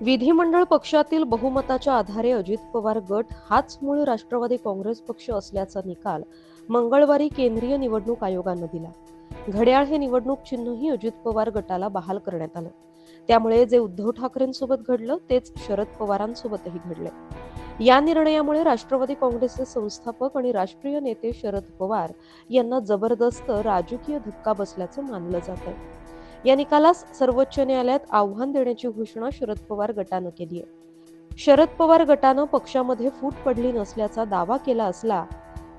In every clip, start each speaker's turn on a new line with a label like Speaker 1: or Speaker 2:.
Speaker 1: विधिमंडळ पक्षातील बहुमताच्या आधारे अजित पवार गट हाच मूळ राष्ट्रवादी काँग्रेस पक्ष असल्याचा निकाल मंगळवारी केंद्रीय निवडणूक आयोगानं दिला. घड्याळ हे निवडणूक चिन्हही अजित पवार गटाला बहाल करण्यात आलं. त्यामुळे जे उद्धव ठाकरेंसोबत घडलं तेच शरद पवारांसोबतही घडले. या निर्णयामुळे राष्ट्रवादी काँग्रेसचे संस्थापक आणि राष्ट्रीय नेते शरद पवार यांना जबरदस्त राजकीय धक्का बसल्याचं मानलं जात आहे या निकालास सर्वोच्च न्यायालयात आव्हान देण्याची घोषणा शरद पवार गटानं केली आहे. शरद पवार गटानं पक्षामध्ये फूट पडली नसल्याचा दावा केला असला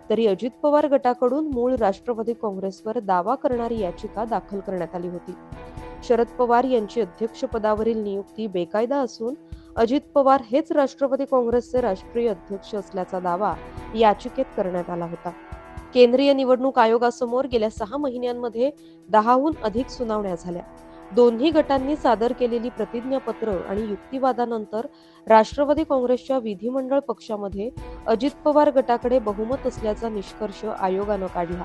Speaker 1: तरी अजित पवार गटाकडून मूळ राष्ट्रवादी काँग्रेसवर दावा करणारी याचिका दाखल करण्यात आली होती. शरद पवार यांची अध्यक्षपदावरील नियुक्ती बेकायदा असून अजित पवार हेच राष्ट्रवादी काँग्रेसचे राष्ट्रीय अध्यक्ष असल्याचा दावा याचिकेत करण्यात आला होता. केंद्रीय निवडणूक आयोगासमोर गेल्या सहा महिन्यांमध्ये दहाहून अधिक सुनावण्या झाल्या. दोन्ही गटांनी सादर केलेली प्रतिज्ञापत्र आणि युक्तिवादानंतर राष्ट्रवादी काँग्रेसच्या विधिमंडळ पक्षामध्ये अजित पवार गटाकडे बहुमत असल्याचा निष्कर्ष आयोगानं काढला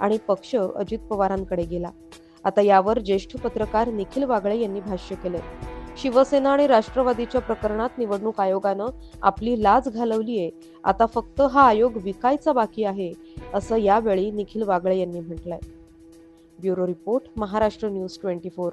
Speaker 1: आणि पक्ष अजित पवारांकडे गेला. आता यावर ज्येष्ठ पत्रकार निखिल वागळे यांनी भाष्य केले शिवसेना आणि राष्ट्रवादीच्या प्रकरणात निवडणूक आयोगानं आपली लाज घालवली आहे. आता फक्त हा आयोग विकायचा बाकी आहे असं यावेळी निखिल वागळे यांनी म्हटलंय. Bureau report Maharashtra news twenty four.